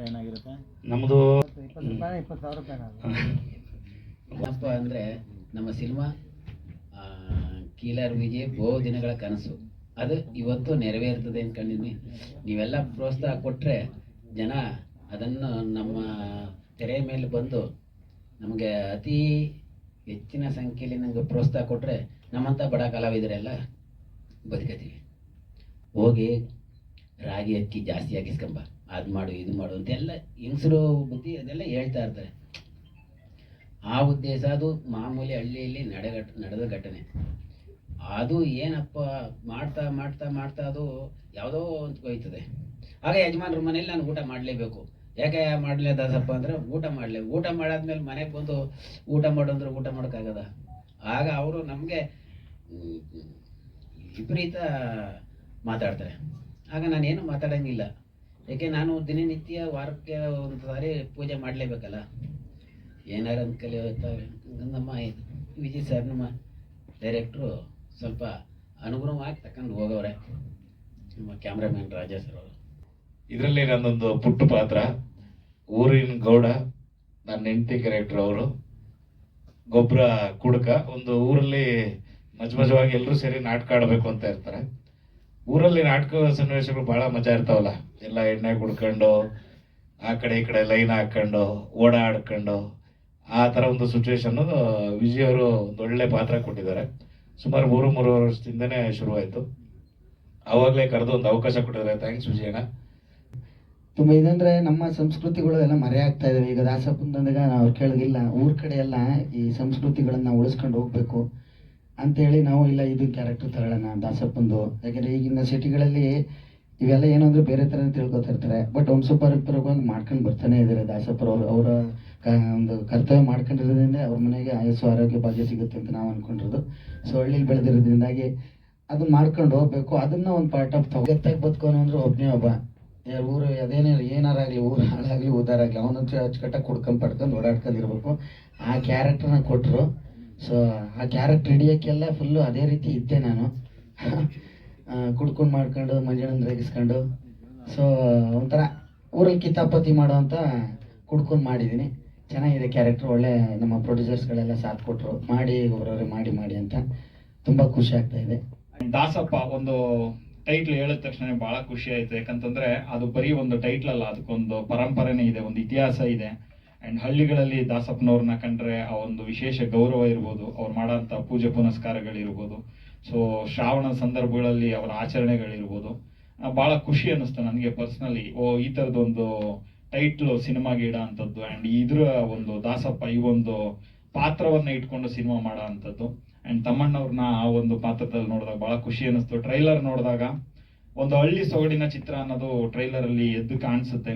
ಹತ್ರ ಏನಾಗಿರುತ್ತೆ? ನಮ್ಮದು ಇಪ್ಪತ್ತು ಸಾವಿರ ರೂಪಾಯಿ ಅಂದರೆ ನಮ್ಮ ಸಿನಿಮಾ ಆ, ಕೀಲರ್ ವಿಜಯ್ ಬಹು ದಿನಗಳ ಕನಸು. ಅದು ಇವತ್ತು ನೆರವೇರ್ತದೆ ಅಂದ್ಕೊಂಡಿದ್ವಿ ನೀವೆಲ್ಲ ಪ್ರೋತ್ಸಾಹ ಕೊಟ್ಟರೆ ಜನ ಅದನ್ನು ನಮ್ಮ ತೆರೆ ಮೇಲೆ ಬಂದು ನಮಗೆ ಅತಿ ಹೆಚ್ಚಿನ ಸಂಖ್ಯೆಯಲ್ಲಿ ನಮಗೆ ಪ್ರೋತ್ಸಾಹ ಕೊಟ್ಟರೆ ನಮ್ಮಂಥ ಬಡ ಕಲಾವಿದರೆಲ್ಲ ಬದುಕತೀವಿ ಹೋಗಿ ರಾಗಿ ಅಕ್ಕಿ ಜಾಸ್ತಿ ಹಾಕಿಸ್ಕೊಂಬ ಅದು ಮಾಡು, ಇದು ಮಾಡು ಅಂತೆಲ್ಲ ಹೆಂಗಸರು ಬುದ್ಧಿ ಅದೆಲ್ಲ ಹೇಳ್ತಾ ಇರ್ತಾರೆ. ಆ ಉದ್ದೇಶ ಅದು ಮಾಮೂಲಿ ಹಳ್ಳಿಯಲ್ಲಿ ನಡೆಗಟ್, ನಡೆದ ಘಟನೆ. ಅದು ಏನಪ್ಪ ಮಾಡ್ತಾ ಮಾಡ್ತಾ ಮಾಡ್ತಾ ಅದು ಯಾವುದೋ ಅಂತ ಹೋಯ್ತದೆ. ಆಗ ಯಜಮಾನ್ರ ಮನೇಲಿ ನಾನು ಊಟ ಮಾಡಲೇಬೇಕು. ಯಾಕೆ ಮಾಡಲೇ ದಾಸಪ್ಪ ಅಂದರೆ ಊಟ ಮಾಡಲೇ, ಊಟ ಮಾಡಾದ್ಮೇಲೆ ಮನೆಗೆ ಬಂದು ಊಟ ಮಾಡು ಅಂದ್ರೆ ಊಟ ಮಾಡೋಕ್ಕಾಗದ? ಆಗ ಅವರು ನಮಗೆ ವಿಪರೀತ ಮಾತಾಡ್ತಾರೆ. ಆಗ ನಾನೇನು ಮಾತಾಡೋಂಗಿಲ್ಲ. ಯಾಕೆ ನಾನು ದಿನನಿತ್ಯ ವಾರಕ್ಕೆ ಒಂದು ಸಾರಿ ಪೂಜೆ ಮಾಡಲೇಬೇಕಲ್ಲ? ಏನಾರು ಅಂತ ನಮ್ಮ ವಿಜಯ್ ಸರ್ ನಮ್ಮ ಡೈರೆಕ್ಟ್ರು ಸ್ವಲ್ಪ ಅನುಗುಣವಾಗಿ ತಕೊಂಡು ಹೋಗವ್ರೆ. ನಮ್ಮ ಕ್ಯಾಮ್ರಾಮ್ಯಾನ್ ರಾಜಾ ಸರ್ ಅವರು. ಇದರಲ್ಲಿ ನನ್ನೊಂದು ಪುಟ್ಟ ಪಾತ್ರ, ಊರಿನ ಗೌಡ ನನ್ನ ಹೆಂಡತಿ ಕ್ಯಾರೆಕ್ಟರ್ ಅವರು. ಗೊಬ್ಬರ ಕುಡುಕ, ಒಂದು ಊರಲ್ಲಿ ಮಜ್ ಮಜವಾಗಿ ಎಲ್ಲರೂ ಸೇರಿ ನಾಟಕ ಆಡಬೇಕು ಅಂತ ಇರ್ತಾರೆ. ಊರಲ್ಲಿ ನಾಟಕ ಸನ್ನಿವೇಶಗಳು ಬಹಳ ಮಜಾ ಇರ್ತಾವಲ್ಲ. ಎಲ್ಲ ಎಣ್ಣೆ ಕುಡ್ಕೊಂಡು, ಆ ಕಡೆ ಈ ಕಡೆ ಲೈನ್ ಹಾಕೊಂಡು, ಓಡಾಡ್ಕೊಂಡು, ಆ ಥರ ಒಂದು ಸಿಚುವೇಶನ್ ವಿಜಯ್ ಅವರು ಒಂದು ಒಳ್ಳೆ ಪಾತ್ರ ಕೊಟ್ಟಿದ್ದಾರೆ. ಸುಮಾರು ಮೂರು ಮೂರು ವರ್ಷದಿಂದನೇ ಶುರುವಾಯಿತು. ಆವಾಗಲೇ ಕರೆದು ಒಂದು ಅವಕಾಶ ಕೊಟ್ಟಿದ್ದಾರೆ. ಥ್ಯಾಂಕ್ಸ್ ವಿಜಯಣ್ಣ. ತುಂಬ ಇದಂದ್ರೆ ನಮ್ಮ ಸಂಸ್ಕೃತಿಗಳು ಎಲ್ಲ ಮರೆಯಾಗ್ತಾ ಇದಾವೆ. ಈಗ ದಾಸಪ್ಪಂದಾಗ ನಾವು ಕೇಳಿಲ್ಲ ಊರ್ ಕಡೆ ಎಲ್ಲ ಈ ಸಂಸ್ಕೃತಿಗಳನ್ನ ಉಳಿಸ್ಕೊಂಡು ಹೋಗ್ಬೇಕು. ಅಂತೇಳಿ ನಾವು ಇಲ್ಲ ಇದು ಕ್ಯಾರೆಕ್ಟರ್ ತಗೊಳ್ಳೋಣ ದಾಸಪ್ಪಂದು ಯಾಕಂದ್ರೆ ಈಗಿನ ಸಿಟಿಗಳಲ್ಲಿ ಇವೆಲ್ಲ ಏನಂದ್ರೆ ಬೇರೆ ಥರ ತಿಳ್ಕೊತಾ ಇರ್ತಾರೆ ಬಟ್ ಬಂದು ಮಾಡ್ಕೊಂಡು ಬರ್ತಾನೆ ಇದ್ದಾರೆ ದಾಸಪ್ಪರವರು ಅವರ. ಒಂದು ಕರ್ತವ್ಯ ಮಾಡ್ಕೊಂಡಿರೋದ್ರಿಂದ ಅವ್ರ ಮನೆಗೆ ಆಯಸ್ಸು, ಆರೋಗ್ಯ ಭಾಗ್ಯ ಸಿಗುತ್ತೆ ಅಂತ ನಾವು ಅನ್ಕೊಂಡಿರೋದು. ಸೊ ಹಳ್ಳಿಲಿ ಬೆಳೆದಿರೋದ್ರಿಂದಾಗಿ ಅದನ್ನ ಮಾಡ್ಕೊಂಡು ಹೋಗ್ಬೇಕು. ಅದನ್ನ ಒಂದು ಪಾರ್ಟ್ ಆಫ್ ತಗೊತ್ತಾಗಿ ಬದುಕೋನು ಅಂದ್ರೆ ಒಬ್ಬನೇ ಒಬ್ಬ. ಯಾರು ಊರು ಅದೇನೇ ಏನಾರಾಗಲಿ ಊರು ಹಾಳಾಗಲಿ ಉದಾರಾಗ್ಲಿ ಅವನಂತೂ ಅಚ್ಚುಕಟ್ಟಾಗಿ ಕುಡ್ಕೊಂಡ್ ಪಡ್ಕೊಂಡು ಓಡಾಡ್ಕೊಂಡು ಇರಬೇಕು ಆ ಕ್ಯಾರೆಕ್ಟರ್ನ ಕೊಟ್ಟರು ಸೊ ಆ ಕ್ಯಾರೆಕ್ಟರ್ ಹಿಡಿಯೋಕ್ಕೆಲ್ಲ ಫುಲ್ಲು ಅದೇ ರೀತಿ ಇದ್ದೆ ನಾನು. ಕುಡ್ಕೊಂಡು ಮಾಡ್ಕೊಂಡು, ಮಂಜಣ್ಣನ ರೇಗಿಸ್ಕೊಂಡು. ಸೊ ಒಂಥರ ಊರಲ್ಲಿ ಕಿತಾಪತಿ ಅಂತ ಕುಡ್ಕೊಂಡು ಮಾಡಿದ್ದೀನಿ ಚೆನ್ನಾಗಿದೆ ಕ್ಯಾರೆಕ್ಟರ್ ಒಳ್ಳೆ ನಮ್ಮ ಪ್ರೊಡ್ಯೂಸರ್ಸ್ಗಳೆಲ್ಲ ಸಾಥ್ ಕೊಟ್ಟರು ಮಾಡಿ ಒಬ್ಬರವ್ರೆ ಮಾಡಿ ಮಾಡಿ ಅಂತ ತುಂಬ ಖುಷಿ ಆಗ್ತಾ ಇದೆ. ದಾಸಪ್ಪ, ಒಂದು ಟೈಟ್ಲ್ ಹೇಳಿದ ತಕ್ಷಣ ಬಹಳ ಖುಷಿ ಆಯ್ತು. ಯಾಕಂತಂದ್ರೆ ಅದು ಬರೀ ಒಂದು ಟೈಟ್ಲ್ ಅಲ್ಲ, ಅದಕ್ಕೊಂದು ಪರಂಪರೆನೇ ಇದೆ, ಒಂದು ಇತಿಹಾಸ ಇದೆ. ಅಂಡ್ ಹಳ್ಳಿಗಳಲ್ಲಿ ದಾಸಪ್ಪನವ್ರನ್ನ ಕಂಡ್ರೆ ಆ ಒಂದು ವಿಶೇಷ ಗೌರವ ಇರ್ಬೋದು. ಅವ್ರು ಮಾಡೋಂಥ ಪೂಜೆ ಪುನಸ್ಕಾರಗಳಿರ್ಬೋದು ಸೊ ಶ್ರಾವಣ ಸಂದರ್ಭಗಳಲ್ಲಿ ಅವರ ಆಚರಣೆಗಳಿರ್ಬೋದು ಭಾಳ ಖುಷಿ ಅನ್ನಿಸ್ತು ನನಗೆ ಪರ್ಸ್ನಲಿ ಓ, ಈ ಥರದೊಂದು ಟೈಟ್ಲು ಸಿನಿಮಾಗೆ ಇಡೋ ಅಂಥದ್ದು ಆ್ಯಂಡ್ ಇದ್ರ ಒಂದು ದಾಸಪ್ಪ ಈ ಒಂದು ಪಾತ್ರವನ್ನು ಇಟ್ಕೊಂಡು ಸಿನಿಮಾ ಮಾಡೋ ಅಂಥದ್ದು ಆ್ಯಂಡ್ ತಮ್ಮಣ್ಣವ್ರನ್ನ ಆ ಒಂದು ಪಾತ್ರದಲ್ಲಿ ನೋಡಿದಾಗ ಭಾಳ ಖುಷಿ ಅನ್ನಿಸ್ತು. ಟ್ರೈಲರ್ ನೋಡಿದಾಗ ಒಂದು ಹಳ್ಳಿ ಸೊಗಡಿನ ಚಿತ್ರ ಅನ್ನೋದು ಟ್ರೈಲರಲ್ಲಿ ಎದ್ದು ಕಾಣಿಸುತ್ತೆ.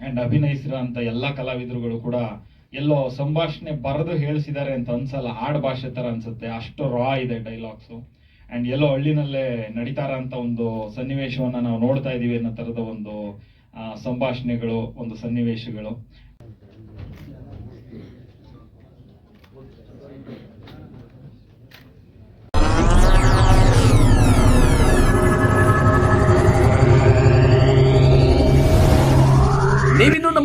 ಅಂಡ್ ಅಭಿನಯಿಸಿರೋ ಅಂತ ಎಲ್ಲಾ ಕಲಾವಿದರುಗಳು ಕೂಡ ಎಲ್ಲೋ ಸಂಭಾಷಣೆ ಬರೆದು ಹೇಳಿಸಿದ್ದಾರೆ ಅಂತ ಅನ್ಸಲ್ಲ ಹಾಡ್ ಭಾಷೆ ತರ ಅನ್ಸುತ್ತೆ. ಅಷ್ಟು ರಾ ಇದೆ ಡೈಲಾಗ್ಸು ಅಂಡ್ ಎಲ್ಲೋ ಹಳ್ಳಿನಲ್ಲೇ ನಡೀತಾರ ಅಂತ ಒಂದು ಸನ್ನಿವೇಶವನ್ನ ನಾವು ನೋಡ್ತಾ ಇದೀವಿ ಅನ್ನೋ ತರದ ಒಂದು ಸಂಭಾಷಣೆಗಳು, ಒಂದು ಸನ್ನಿವೇಶಗಳು.